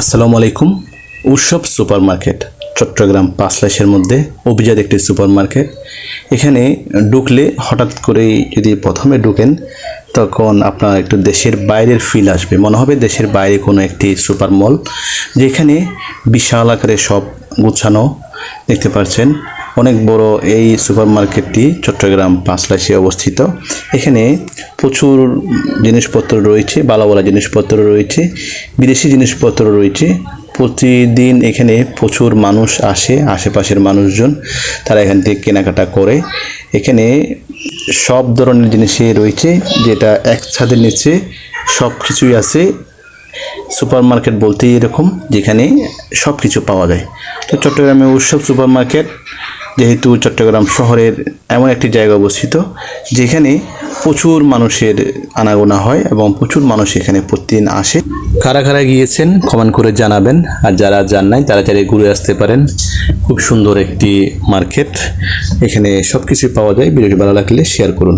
আসসালামু আলাইকুম। উৎসব সুপার মার্কেট চট্টগ্রাম পাঁচলাইশের মধ্যে অভিজাত একটি সুপার মার্কেট এখানে ঢুকলে হঠাৎ করেই যদি প্রথমে ঢুকেন, তখন আপনার একটু দেশের বাইরের ফিল আসবে। মনে হবে দেশের বাইরে কোনো একটি সুপার মল যেখানে বিশাল আকারে সব গুছানো দেখতে পাচ্ছেন। অনেক বড় এই সুপার মার্কেটটি চট্টগ্রাম পাঁচলাইশে অবস্থিত। এখানে প্রচুর জিনিসপত্র রয়েছে ভালো জিনিসপত্র রয়েছে, বিদেশি জিনিসপত্র রয়েছে। প্রতিদিন এখানে প্রচুর মানুষ আসে, আশেপাশের মানুষজন, তারা এখান থেকে কেনাকাটা করে। এখানে সব ধরনের জিনিসই রয়েছে, যেটা এক ছাদের নিচে সব কিছুই আছে। সুপার মার্কেট বলতেই এরকম, যেখানে সব কিছু পাওয়া যায়। তো চট্টগ্রামে উৎসব সুপার মার্কেট যেহেতু চট্টগ্রাম শহরের এমন একটি জায়গা অবস্থিত, যেখানে প্রচুর মানুষের আনাগোনা হয় এবং প্রচুর মানুষ এখানে প্রতিদিন আসে। কারা কারা গিয়েছেন, কমেন্ট করে জানাবেন। আর যারা যান নাই, তারা চাইলে ঘুরে আসতে পারেন। খুব সুন্দর একটি মার্কেট। এখানে সব কিছু পাওয়া যায়। ভিডিওটি ভালো লাগলে শেয়ার করুন।